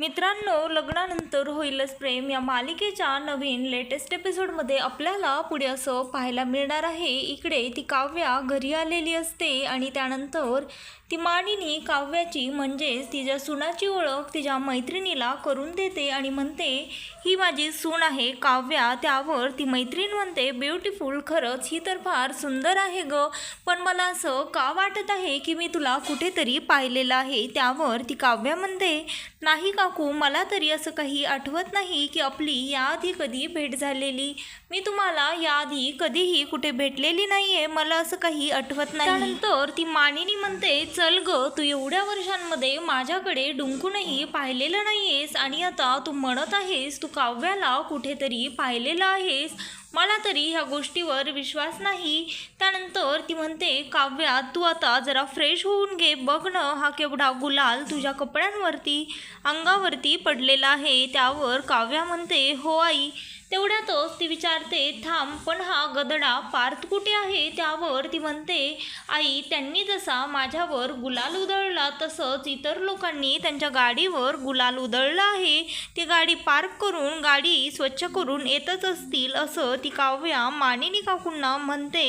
मित्रांनो लग्नानंतर होईलच प्रेम. या मालिकेच्या नवीन लेटेस्ट एपिसोडमध्ये आपल्याला पुढे असं पाहायला मिळणार आहे. इकडे ती काव्या घरी आलेली असते आणि त्यानंतर ती मानिनी काव्याची म्हणजेच तिच्या सुनाची ओळख तिच्या मैत्रिणीला करून देते आणि म्हणते ही माझी सून आहे. काव्या त्यावर ती मैत्रीण म्हणते ब्युटिफुल खरंच ही तर फार सुंदर आहे ग. पण मला असं का वाटत आहे की मी तुला कुठेतरी पाहिलेलं आहे? त्यावर ती काव्या म्हणते नाही काकू मला तरी असं काही आठवत नाही की आपली याआधी कधी भेट झालेली. मी तुम्हाला याआधी कधीही कुठे भेटलेली नाही आहे मला असं काही आठवत नाही. त्यानंतर ती मानिनी म्हणते चल ग तू एवढ्या वर्षांमध्ये माझ्याकडे डुंकूनही पाहिलेलं नाही आहेस आणि आता तू म्हणत आहेस तू काव्याला कुठेतरी पाहिलेलं आहेस. मला तरी ह्या गोष्टीवर विश्वास नाही. त्यानंतर ती म्हणते काव्या तू आता जरा फ्रेश होऊन घे बघणं हा केवढा गुलाल तुझ्या कपड्यांवरती अंगावरती पडलेला आहे. त्यावर काव्या म्हणते हो आई तेवढ्यातच ती विचारते थांब पण हा गदडा पार्थ कुठे आहे? त्यावर ती म्हणते आई त्यांनी जसा माझ्यावर गुलाल उधळला तसंच इतर लोकांनी त्यांच्या गाडीवर गुलाल उधळला आहे. ती गाडी पार्क करून गाडी स्वच्छ करून येतच असतील असं ती काव्या मानिनी काकूंना म्हणते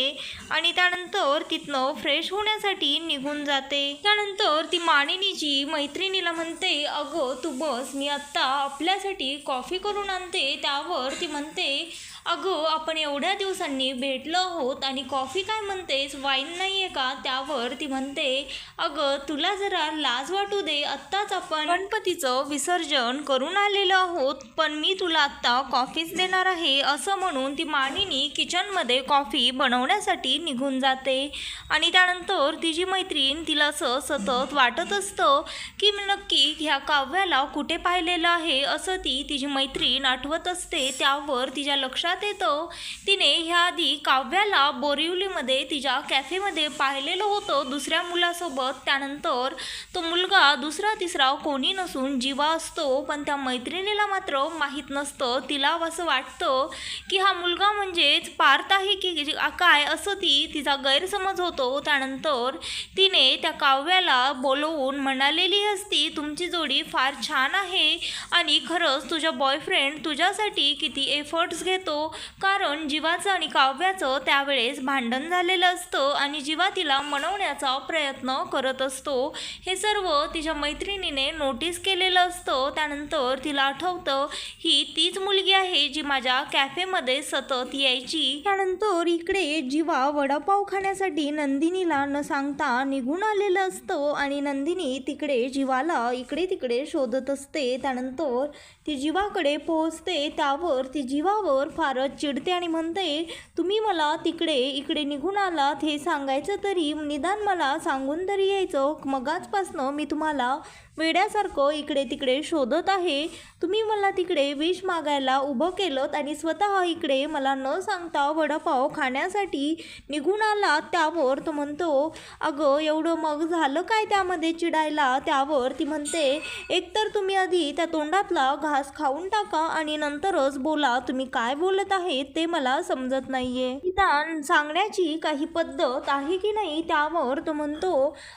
आणि त्यानंतर तिथनं फ्रेश होण्यासाठी निघून जाते. त्यानंतर ती मानिनीची मैत्रिणीला म्हणते अगं तू बस मी आत्ता आपल्यासाठी कॉफी करून आणते. त्यावर ती म्हणते अगं आपण एवढ्या दिवसांनी भेटलो आहोत आणि कॉफी काय म्हणतेस? वाईन नाही आहे का? त्यावर ती म्हणते अगं तुला जरा लाज वाटू दे. आत्ताच आपण गणपतीचं विसर्जन करून आलेलो आहोत पण मी तुला आत्ता कॉफीच देणार आहे. असं म्हणून ती मानिनी किचनमध्ये कॉफी बनवण्यासाठी निघून जाते. आणि त्यानंतर तिची मैत्रीण तिला असं सतत वाटत असतं की मी नक्की ह्या काव्याला कुठे पाहिलेलं आहे? असं ती तिची मैत्रीण आठवत असते त्यावर तिच्या लक्षात येतं. तिने ह्याआधी काव्याला बोरिवलीमध्ये तिच्या कॅफेमध्ये पाहिलेलं होतं दुसऱ्या मुलासोबत. त्यानंतर तो मुलगा दुसरा तिसरा कोणी नसून जीवा असतो पण त्या मैत्रिणीला मात्र माहीत नसतं. तिला असं वाटतं की हा मुलगा म्हणजेच पार्थ आहे की काय असं ती तिचा गैरसमज होतो. त्यानंतर तिने त्या काव्याला बोलवून म्हणालेली असती तुमची जोडी फार छान आहे आणि खरंच तुझा बॉयफ्रेंड तुझ्यासाठी किती एफर्ट्स घेतो. कारण जीवाचं आणि काव्याचं त्यावेळेस भांडण झालेलं असतं आणि जीवा तिला मनवण्याचा प्रयत्न करत असतो. हे सर्व तिच्या मैत्रिणीने नोटीस केलेलं असतं. त्यानंतर तिला आठवतं ही तीच मुलगी आहे जी माझ्या कॅफेमध्ये सतत यायची. त्यानंतर इकडे जीवा वडापाव खाण्यासाठी नंदिनीला न सांगता निघून आलेलं असतं आणि नंदिनी तिकडे जीवाला इकडे तिकडे शोधत असते. त्यानंतर ती जीवाकडे पोहोचते. त्यावर ती जीवावर फारच चिडते आणि म्हणते तुम्ही मला तिकडे इकडे निघून आलात हे सांगायचं तरी निदान मला सांगून तरी यायचं. मगाचपासनं मी तुम्हाला वेड्यासारखं इकडे तिकडे शोधत आहे. तुम्ही मला तिकडे विष मागायला उभं केलं आणि स्वतः इकडे मला न सांगता वडापाव खाण्यासाठी निघून आला त्यावर तो म्हणतो अगं एवढं मग झालं काय त्यामध्ये चिडायला? त्यावर ती म्हणते एकतर तुम्ही आधी त्या तोंडातला घास खाऊन टाका आणि नंतरच बोला तुम्ही काय बोलत आहे ते मला समजत नाहीये. निदान सांगण्याची काही पद्धत आहे की नाही त्यावर तो म्हणतो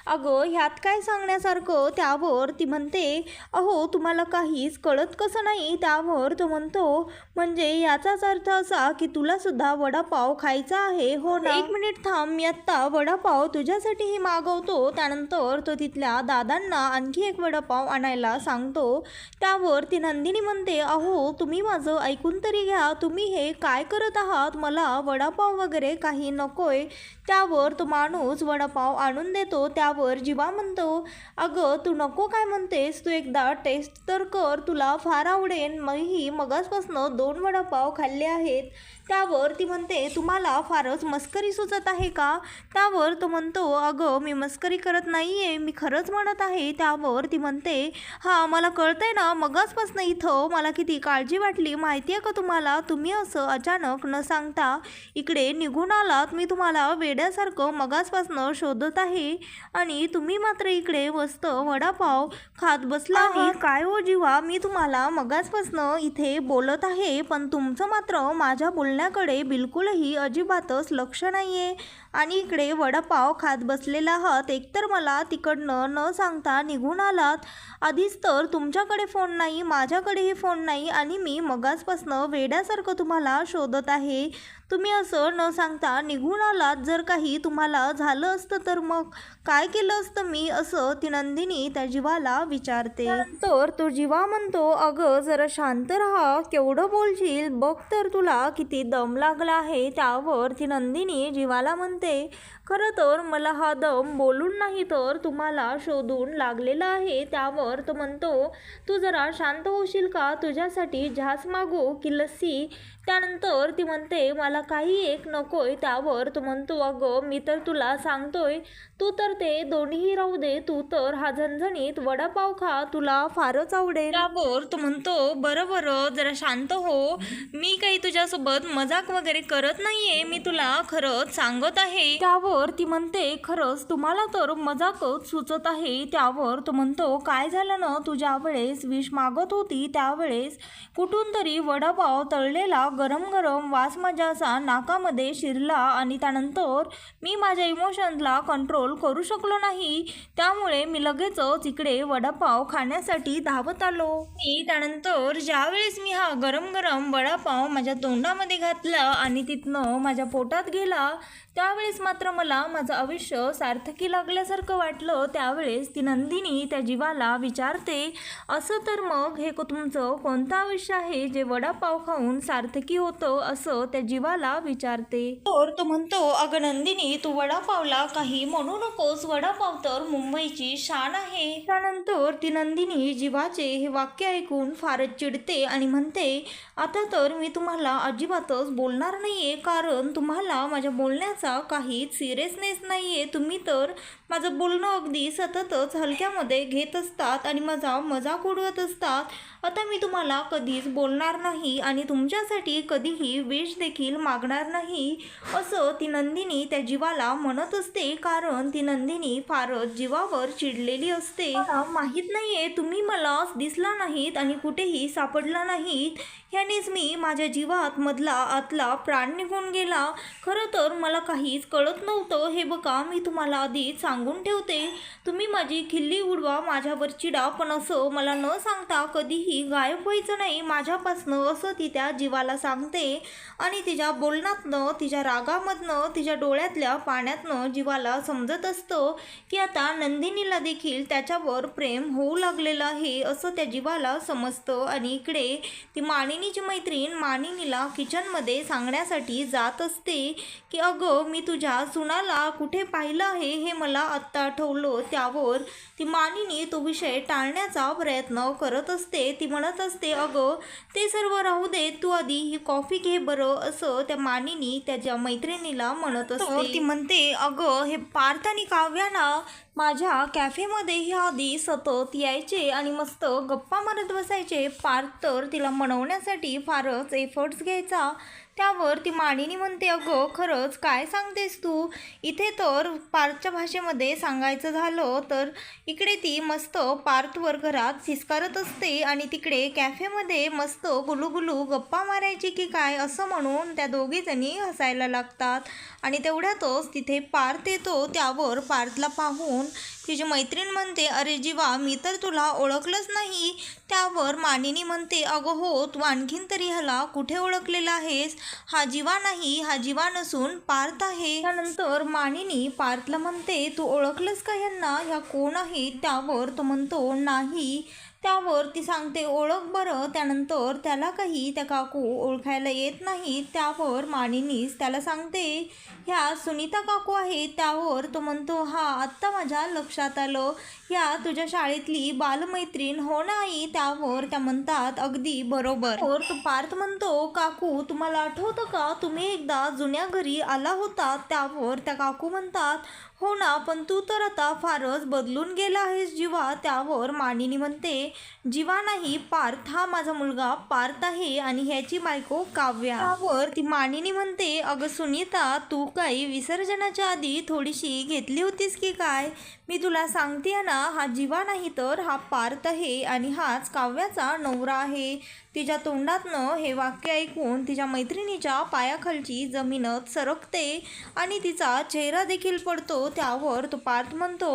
अगं ह्यात काय सांगण्यासारखं? त्यावर ती म्हणते अहो तुम्हाला काहीच कळत कसं नाही? त्यावर तो म्हणतो म्हणजे याचाच अर्थ असा की तुला सुद्धा वडापाव खायचा आहे हो ना? एक मिनिट थांब मी आत्ता वडापाव तुझ्यासाठीही मागवतो. त्यानंतर तो तिथल्या दादांना आणखी एक वडापाव आणायला सांगतो. त्यावर ती नंदिनी म्हणते अहो तुम्ही माझं ऐकून तरी घ्या. तुम्ही हे काय करत आहात? मला वडापाव वगैरे काही नकोय. त्यावर तो माणूस वडापाव आणून देतो. त्यावर जीवा म्हणतो अगं तू नको काय म्हणतेस? तू एकदा टेस्ट तर कर. तुला फार आवडेल मीही मगासपासनं दोन वडापाव खाल्ले आहेत. त्यावर ती म्हणते तुम्हाला फारच मस्करी सुचत आहे का? त्यावर तो म्हणतो अगं मी मस्करी करत नाही आहे मी खरंच म्हणत आहे. त्यावर ती म्हणते हां मला कळतंय ना मगासपासनं इथं मला किती काळजी वाटली. माहिती आहे का तुम्हाला? तुम्ही असं अचानक न सांगता इकडे निघून आलात. मी तुम्हाला वेड्यासारखं मगासपासनं शोधत आहे आणि तुम्ही मात्र इकडे मस्त वडापाव खात बसला आहे. काय हो जीवा? मी तुम्हाला मगाचपासनं इथे बोलत आहे पण तुमचं मात्र माझ्या जालन्याकडे बिलकुलही अजिबातच लक्ष नाही आहे आणि इकडे वडापाव खात बसलेला आहात एकतर मला तिकडनं न सांगता निघून आलात. आधीच तर तुमच्याकडे फोन नाही माझ्याकडेही फोन नाही आणि मी मगाचपासनं वेड्यासारखं तुम्हाला शोधत आहे. तुम्ही असं न सांगता निघून आलात जर काही तुम्हाला झालं असतं तर मग काय केलं असतं मी असं ती नंदिनी त्या जीवाला विचारते. तर तो जीवा म्हणतो अगं जरा शांत राहा केवढं बोलशील बघ तर तुला किती दम लागला आहे. त्यावर ती नंदिनी जीवाला म्हणते खरं तर मला हा दम बोलून नाही तर तुम्हाला शोधून लागलेला आहे. त्यावर तो म्हणतो तू जरा शांत होशील का? तुझ्यासाठी झास मागू की लस्सी त्यानंतर ती म्हणते मला काही एक नकोय त्यावर तो म्हणतो अगं मी तर तुला सांगतोय तू तर ते दोन्हीही राहू दे तू तर हा झणझणीत वडापाव खा तुला फारच आवडेल. त्यावर तो म्हणतो बरं बरं जरा शांत हो मी काही तुझ्यासोबत मजाक वगैरे करत नाहीये मी तुला खरंच सांगत आहे. त्यावर ती म्हणते खरंच तुम्हाला तर मजाकच सुचत आहे. त्यावर तो म्हणतो काय झालं ना तू ज्या वेळेस विष मागत होती त्यावेळेस कुठून तरी वडापाव तळलेला गरम गरम वास माझ्या असा नाकामध्ये शिरला आणि त्यानंतर मी माझ्या इमोशन्सला कंट्रोल करू शकलो नाही. त्यामुळे मी लगेचच इकडे वडापाव खाण्यासाठी धावत आलो. मी त्यानंतर ज्यावेळेस मी हा गरम गरम वडापाव माझ्या तोंडामध्ये घातला आणि तिथनं माझ्या पोटात गेला त्यावेळेस मात्र मला माझं आयुष्य सार्थकी लागल्यासारखं वाटलं. त्यावेळेस ती नंदिनी त्या जीवाला विचारते असं तर मग हे तुमचं कोणतं आयुष्य आहे जे वडापाव खाऊन सार्थकी होतं असं त्या जीवाला विचारते. तर तो म्हणतो अगं नंदिनी तू वडापावला काही म्हणू नकोस. वडापाव तर मुंबईची शान आहे. त्यानंतर ती नंदिनी जीवाचे हे वाक्य ऐकून फारच चिडते आणि म्हणते आता तर मी तुम्हाला अजिबातच बोलणार नाहीये कारण तुम्हाला माझ्या बोलण्याचा काही सिरियसनेस नाहीये. तुम्ही तर माझं बोलणं अगदी सततच हलक्यामध्ये घेत असतात आणि माझा मजाक उडवत असतात. आता मी तुम्हाला कधीच बोलणार नाही आणि तुमच्यासाठी कधीही विष देखील मागणार नाही असं ती नंदिनी त्या जीवाला म्हणत असते. कारण ती नंदिनी फारच जीवावर चिडलेली असते. माहीत नाहीये तुम्ही मला दिसला नाहीत आणि कुठेही सापडला नाहीत. ह्यानेच मी माझ्या जीवात मधला आतला प्राण निघून गेला. खरं तर मला काहीच कळत नव्हतं. हे बघा मी तुम्हाला आधीच सांगून ठेवते. तुम्ही माझी खिल्ली उडवा माझ्यावर चिडा. पण असं मला न सांगता कधीही गायब व्हायचं नाही. माझ्यापासनं असं ती त्या जीवाला सांगते. आणि तिच्या बोलण्यातनं तिच्या रागामधनं तिच्या डोळ्यातल्या पाण्यातनं जीवाला समजत असतं की आता नंदिनीला देखील त्याच्यावर प्रेम होऊ लागलेलं आहे असं त्या जीवाला समजतं. आणि इकडे ती मानिनीची मैत्रीण मानिनीला किचनमध्ये सांगण्यासाठी जात असते की अगं मी तुझ्या सुनाला कुठे पाहिलं आहे हे मला आत्ता आठवलं. त्यावर ती मानिनी तो विषय टाळण्याचा प्रयत्न करत असते. ती म्हणत असते अगं ते सर्व राहू दे. तू आधी ही कॉफी घे बरं असं त्या मानिनी त्याच्या मैत्रिणीला म्हणत असते. ती म्हणते अगं हे पार्थ आणि काव्याना माझ्या कॅफेमध्ये हे आधी सतत यायचे आणि मस्त गप्पा मारत बसायचे. पार्थ तर तिला मनवण्यासाठी फारच एफर्ट्स घ्यायचा. त्यावर ती मानिनी म्हणते अगं खरंच काय सांगतेस तू? इथे तर पार्थच्या भाषेमध्ये सांगायचं झालं तर इकडे ती मस्त पार्थवर घरात हिसकारत असते आणि तिकडे कॅफेमध्ये मस्त गुलूगुलू गप्पा मारायची की काय असं म्हणून त्या दोघीजणी हसायला लागतात. आणि तेवढ्यातच तिथे पार्थ येतो त्यावर पार्थला पाहून तिची मैत्रीण म्हणते अरे जीवा मी तर तुला ओळखलंच नाही. त्यावर मानिनी म्हणते अगं हो तू आणखीन तरी ह्याला कुठे ओळखलेला आहेस? हा जीवा नाही हा जीवा नसून पार्थ आहे. त्यानंतर मानिनी पार्थला म्हणते तू ओळखलंस का ह्यांना? ह्या कोण आहे त्यावर तो म्हणतो नाही. त्यावर ती सांगते ओळख बरं त्यानंतर त्याला काही त्या काकू ओळखायला येत नाही त्यावर मानिनीस त्याला सांगते ह्या सुनीता काकू आहेत. त्यावर तो म्हणतो हा आत्ता माझ्या लक्षात आलं. ह्या तुझ्या शाळेतली बालमैत्रीण हो नाही. त्यावर त्या म्हणतात अगदी बरोबर. और तो पार्थ म्हणतो काकू तुम्हाला आठवतं का? तुम्ही एकदा जुन्या घरी आला होता. त्यावर त्या काकू म्हणतात हो ना पण तू तर आता फारच बदलून गेला आहेस जीवा. त्यावर मानिनी म्हणते जीवा नाही पार्थ हा माझा मुलगा. पार्थ आहे आणि ह्याची बायको काव्या. त्यावर ती मानिनी म्हणते अगं सुनीता तू काही विसर्जनाच्या आधी थोडीशी घेतली होतीस की काय? मी तुला सांगते ना हा जीवा नाही तर हा पार्थ आहे आणि हाच काव्याचा नवरा आहे. तिच्या तोंडातनं हे वाक्य ऐकून तिच्या मैत्रिणीच्या पायाखालची जमीनच सरकते आणि तिचा चेहरा देखील पडतो त्यावर तो पार्थ म्हणतो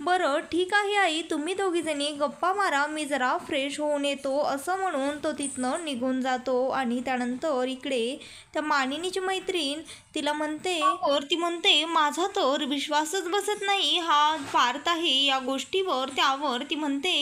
बरं ठीक आहे आई तुम्ही दोघीजणी गप्पा मारा मी जरा फ्रेश होऊन येतो असं म्हणून तो तिथनं निघून जातो आणि त्यानंतर इकडे त्या मानिनीची मैत्रीण तिला म्हणते और ती म्हणते माझा तर विश्वासच बसत नाही हा पार्थ आहे या गोष्टीवर त्यावर ती म्हणते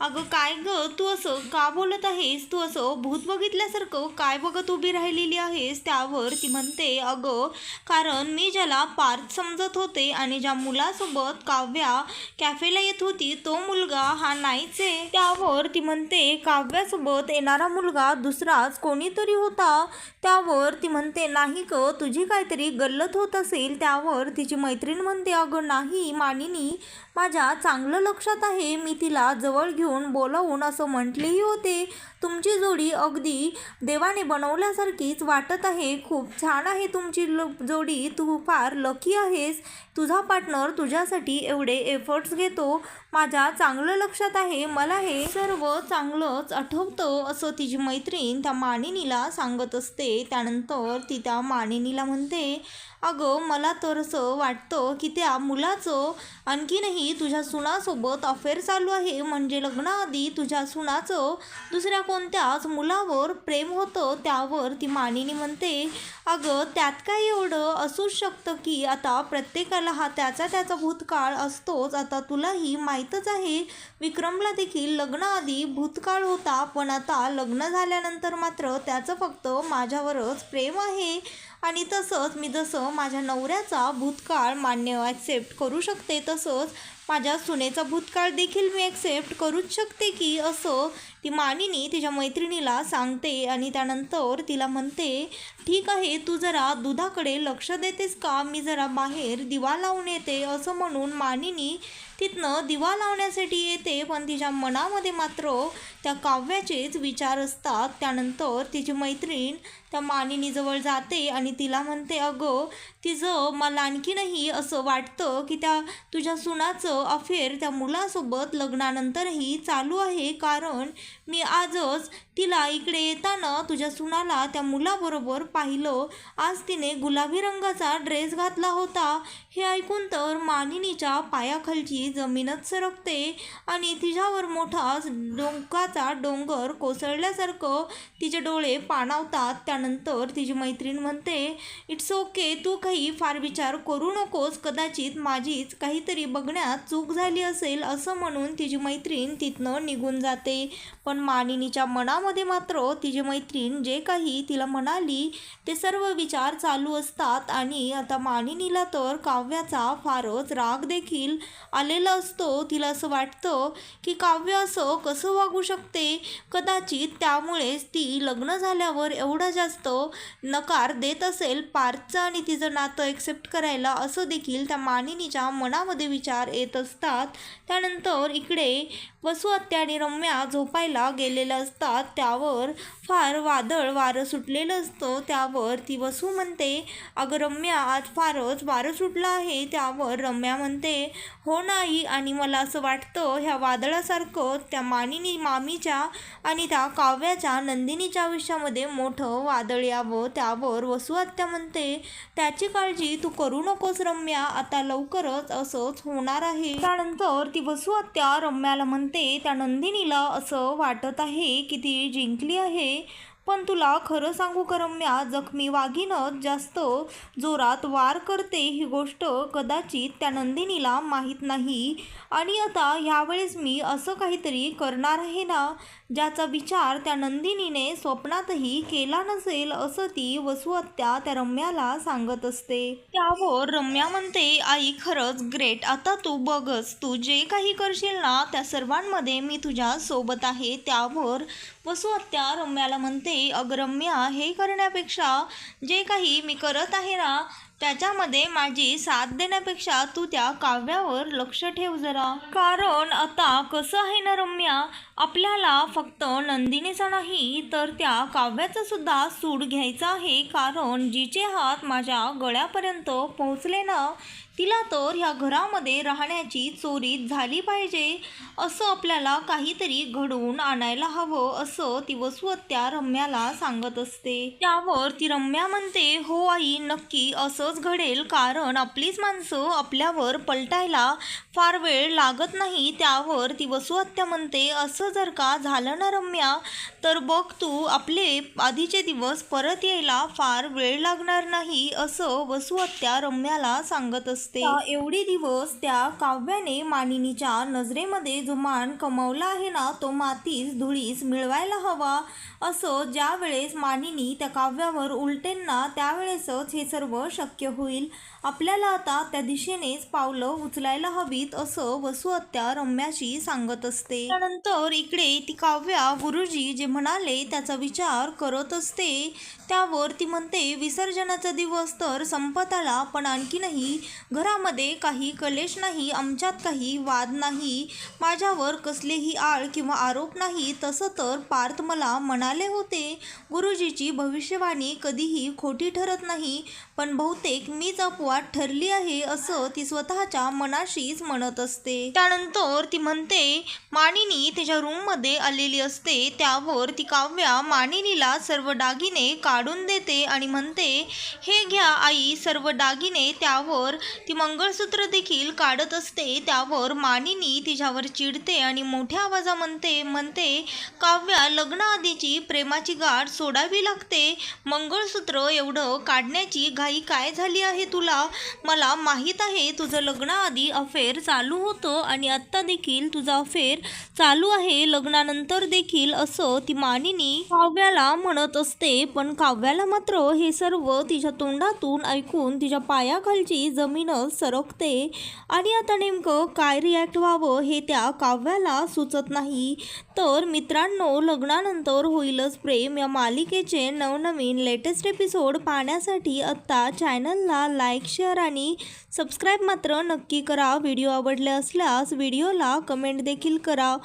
अगं काय ग तू असं का बोलत आहेस? तू असं भूत बघितल्यासारखं काय बघत उभी राहिलेली आहेस? त्यावर ती म्हणते अगं कारण मी ज्याला पार्थ समजत होते आणि ज्या मुलासोबत काव्या कॅफेला येत होती तो मुलगा हा नाहीच आहे त्यावर ती म्हणते काव्यासोबत येणारा मुलगा दुसराच कोणीतरी होता. त्यावर ती म्हणते नाही क तुझी काहीतरी गल्लत होत असेल. त्यावर तिची मैत्रीण म्हणते अगं नाही मानिनी माझ्या चांगलं लक्षात आहे. मी तिला जवळ घेऊन बोलावून असं म्हटलेही होते. तुमची जोडी अगदी देवाने बनवल्यासारखीच वाटत आहे. खूप छान आहे तुमची ल जोडी. तू फार लकी आहेस. तुझा पार्टनर तुझ्यासाठी एवढे एफर्ट्स घेतो माझ्या चांगलं लक्षात आहे मला हे सर्व चांगलंच आठवतं असं तिची मैत्रीण त्या मानिनीला सांगत असते. त्यानंतर ती त्या मानिनीला म्हणते अगं मला तर असं वाटतं की त्या मुलाचं आणखीनही तुझ्या सुनासोबत अफेअर चालू आहे. म्हणजे लग्नाआधी तुझ्या सुनाचं दुसऱ्या कोणत्याच मुलावर प्रेम होतं. त्यावर ती मानिनी म्हणते अगं त्यात काय एवढं असूच शकतं की आता प्रत्येकाला हा त्याचा त्याचा भूतकाळ असतोच. आता तुलाही माहीतच आहे. विक्रमला देखील लग्नाआधी भूतकाळ होता पण आता लग्न झाल्यानंतर मात्र त्याचं फक्त माझ्यावरच प्रेम आहे. आणि तसंच मी जसं माझ्या नवऱ्याचा भूतकाळ मान्य ॲक्सेप्ट करू शकते तसंच माझ्या सुनेचा भूतकाळ देखील मी ॲक्सेप्ट करूच शकते की असं ती मानिनी तिच्या मैत्रिणीला सांगते आणि त्यानंतर तिला म्हणते ठीक आहे तू जरा दुधाकडे लक्ष देतेस का? मी जरा बाहेर दिवा लावून येते असं म्हणून मानिनी तिथनं दिवा लावण्यासाठी येते पण तिच्या मनामध्ये मात्र त्या काव्याचेच विचार असतात. त्यानंतर तिची मैत्रीण त्या मानिनीजवळ जाते आणि तिला म्हणते अगं तिचं मला आणखीनही असं वाटतं की त्या तुझ्या सुनाचं अफेअर त्या मुलासोबत लग्नानंतरही चालू आहे. कारण मी आजच तिला इकडे येताना तुझ्या सुनाला त्या मुलाबरोबर पाहिलं. आज तिने गुलाबी रंगाचा ड्रेस घातला होता. हे ऐकून तर मानिनीच्या पायाखालची ती जमीनच सरकते आणि तिच्यावर मोठा डोंकाचा डोंगर कोसळल्यासारखं तिचे डोळे पाणावतात. त्यानंतर तिची मैत्रीण म्हणते इट्स ओके तू काही फार विचार करू नकोस. कदाचित माझीच काहीतरी बघण्यात चूक झाली असेल असं म्हणून तिची मैत्रीण तिथनं निघून जाते. पण मानिनीच्या मनामध्ये मात्र तिची मैत्रीण जे काही तिला म्हणाली ते सर्व विचार चालू असतात. आणि आता मानिनीला तर काव्याचा फारच राग देखील आले झालेला असतो तिला असं वाटतं की काव्य असं कसं वागू शकते? कदाचित त्यामुळेच ती लग्न झाल्यावर एवढा जास्त नकार देत असेल पार्थचं आणि तिचं नातं एक्सेप्ट करायला असं देखील त्या मानिनीच्या मनामध्ये विचार येत असतात. त्यानंतर इकडे वसु हत्या आणि रम्या झोपायला गेलेल्या असतात. त्यावर फार वादळ वारं सुटलेलं असतं. त्यावर ती वसू म्हणते अगं रम्या आज फारच वारं सुटलं आहे. त्यावर रम्या म्हणते हो नाही आणि मला असं वाटतं ह्या वादळासारखं त्या मानिनी मामीच्या आणि त्या काव्याच्या नंदिनीच्या आयुष्यामध्ये मोठं वादळ यावं त्यावर वसुहत्या म्हणते त्याची काळजी तू करू नकोस रम्या आता लवकरच असंच होणार आहे. त्यानंतर ती वसुहत्या रम्याला म्हणते त्या नंदिनीला असं वाटत आहे की ती जिंकली आहे पण तुला खरं सांगू करम्या जखमी वाघीनच जास्त जोरात वार करते ही गोष्ट कदाचित त्या नंदिनीला माहीत नाही. आणि आता ह्यावेळेस मी असं काहीतरी करणार आहे ना? ज्याचा विचार त्या नंदिनीने स्वप्नातही केला नसेल असं ती वसुहत्या त्या रम्याला सांगत असते. त्यावर रम्या म्हणते आई खरंच ग्रेट. आता तू बघच तू जे काही करशील ना त्या सर्वांमध्ये मी तुझ्या सोबत आहे. त्यावर वसुहत्या रम्याला म्हणते अगं रम्या हे करण्यापेक्षा जे काही मी करत आहे ना त्याच्यामध्ये माझी साथ देण्यापेक्षा तू त्या काव्यावर लक्ष ठेव जरा. कारण आता कसं आहे ना रम्या आपल्याला फक्त नंदिनीचा नाही तर त्या काव्याचा सुद्धा सूड घ्यायचा आहे. कारण जिचे हात माझ्या गळ्यापर्यंत पोहोचले ना तिला तर ह्या घरामध्ये राहण्याची चोरी झाली पाहिजे असं आपल्याला काहीतरी घडवून आणायला हवं असं ती वसुहत्या रम्याला सांगत असते. त्यावर ती रम्या म्हणते हो आई नक्की असंच घडेल कारण आपलीच माणसं आपल्यावर पलटायला फार वेळ लागत नाही. त्यावर ती वसुहत्या म्हणते असं जर का झालं ना रम्या तर बघ तू आपले आधीचे दिवस परत यायला फार वेळ लागणार नाही असं वसुहत्या रम्याला सांगत असते. एवढे दिवस त्या काव्याने मानिनीच्या नजरेमध्ये जो मान कमावला आहे ना तो मातीस धुळीस मिळवायला हवा. असं ज्या वेळेस मानिनी त्या काव्यावर उलटेंना त्यावेळेसच हे सर्व शक्य होईल. आपल्याला आता त्या दिशेनेच पावलं उचलायला हवीत असं वसुहत्या रम्याशी सांगत असते. त्यानंतर इकडे ती काव्या गुरुजी जे म्हणाले त्याचा विचार करत असते. त्यावर ती म्हणते विसर्जनाचा दिवस तर संपत आला पण आणखीनही घरामध्ये काही कलेश नाही आमच्यात काही वाद नाही. माझ्यावर कसलेही आळ किंवा आरोप नाही तसं तर पार्थ मला म्हणाले होते. गुरुजीची भविष्यवाणी कधीही खोटी ठरत नाही पण बहुतेक मीच अपवाद ठरली आहे असं ती स्वतःच्या मनाशीच म्हणत असते. त्यानंतर ती म्हणते मानिनी तिच्या रूममध्ये आलेली असते. त्यावर ती काव्या मानिनीला सर्व दागिने काढून देते आणि म्हणते हे घ्या आई सर्व दागिने त्यावर ती मंगळसूत्र देखील काढत असते. त्यावर मानिनी तिच्यावर चिडते आणि मोठ्या आवाजा म्हणते म्हणते काव्या लग्नाआधीची प्रेमाची गाठ सोडावी लागते. मंगळसूत्र एवढं काढण्याची घा घाई काय झाली आहे तुला? मला माहीत आहे तुझं लग्नाआधी अफेअर चालू होतं आणि आत्ता देखील तुझा अफेअर चालू आहे. लग्नानंतर देखील असं ती मानिनी काव्याला म्हणत असते. पण काव्याला मात्र हे सर्व तिच्या तोंडातून ऐकून तिच्या पायाखालची जमीनच सरकते. आणि आता नेमकं काय रिॲक्ट व्हावं हे त्या काव्याला सुचत नाही. तर मित्रांनो लग्नानंतर होईलच प्रेम. या मालिकेचे नवनवीन लेटेस्ट एपिसोड पाहण्यासाठी आत्ता चॅनलला लाईक शेअर आणि सबस्क्राईब मात्र नक्की करा. व्हिडिओ आवडले असल्यास व्हिडिओला कमेंट देखील करा.